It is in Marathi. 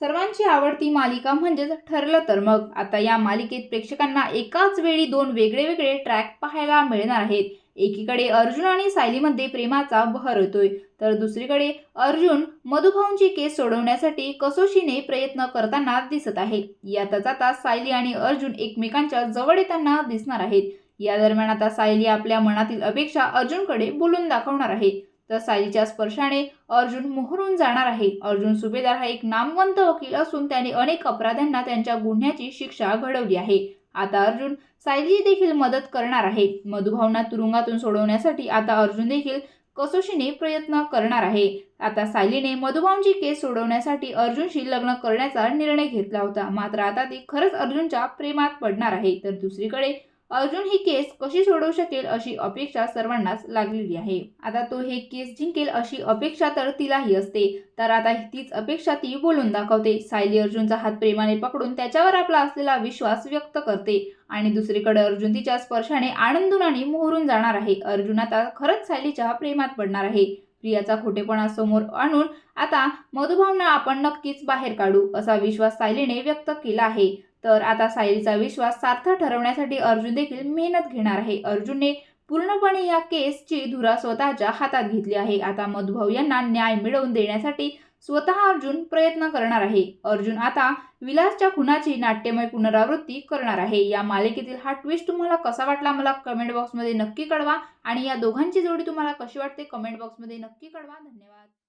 सर्वांची आवडती मालिका म्हणजेच ठरलं तर मग. आता या मालिकेत प्रेक्षकांना एकाच वेळी दोन वेगळे वेगळे ट्रॅक पाहायला मिळणार आहेत. एकीकडे अर्जुन आणि सायलीमध्ये प्रेमाचा बहर होतोय. तर दुसरीकडे अर्जुन मधुभाऊंची केस सोडवण्यासाठी कसोशीने प्रयत्न करताना दिसत आहे. यातच आता सायली आणि अर्जुन एकमेकांच्या जवळ येताना दिसणार आहेत. या दरम्यान आता सायली आपल्या मनातील अपेक्षा अर्जुनकडे बोलून दाखवणार आहे. तर सायलीच्या स्पर्शाने अर्जुन मोहरून जाणार आहे. अर्जुन सुभेदार हा एक नामवंत वकील असून त्याने अनेक अपराध्यांना त्यांच्या गुन्ह्याची शिक्षा घडवली आहे. आता अर्जुन सायली देखील मदत करणार आहे. मधुभावना तुरुंगातून सोडवण्यासाठी आता अर्जुन देखील कसोशीने प्रयत्न करणार आहे. आता सायलीने मधुभावची केस सोडवण्यासाठी अर्जुनशी लग्न करण्याचा निर्णय घेतला होता. मात्र आता ती खरंच अर्जुनच्या प्रेमात पडणार आहे. तर दुसरीकडे अर्जुन ही केस कशी सोडवू शकेल अशी अपेक्षा सर्वांनाच लागलेली आहे. आता तो हे केस जिंकेल अशी अपेक्षा तर तिलाही असते. तर आता तीच अपेक्षा ती बोलून दाखवते. सायली अर्जुनचा हात प्रेमाने पकडून त्याच्यावर आपला असलेला विश्वास व्यक्त करते. आणि दुसरीकडे अर्जुन तिच्या स्पर्शाने आनंदून आणि मोहरून जाणार आहे. अर्जुन आता खरंच सायलीच्या प्रेमात पडणार आहे. प्रियाचा खोटेपणा समोर आणून आता मधुभावना आपण नक्कीच बाहेर काढू असा विश्वास सायलीने व्यक्त केला आहे. तर आता सायलीचा विश्वास सार्थ ठरवण्यासाठी अर्जुन देखील मेहनत घेणार आहे. अर्जुनने पूर्णपणे या केसची धुरा स्वतःच्या हातात घेतली आहे. आता मधुभाऊ यांना न्याय मिळवून देण्यासाठी स्वतः अर्जुन प्रयत्न करणार आहे. अर्जुन आता विलासच्या खुनाची नाट्यमय पुनरावृत्ती करणार आहे. या मालिकेतील हा ट्विस्ट तुम्हाला कसा वाटला मला कमेंट बॉक्समध्ये नक्की कळवा. आणि या दोघांची जोडी तुम्हाला कशी वाटते कमेंट बॉक्समध्ये नक्की कळवा. धन्यवाद.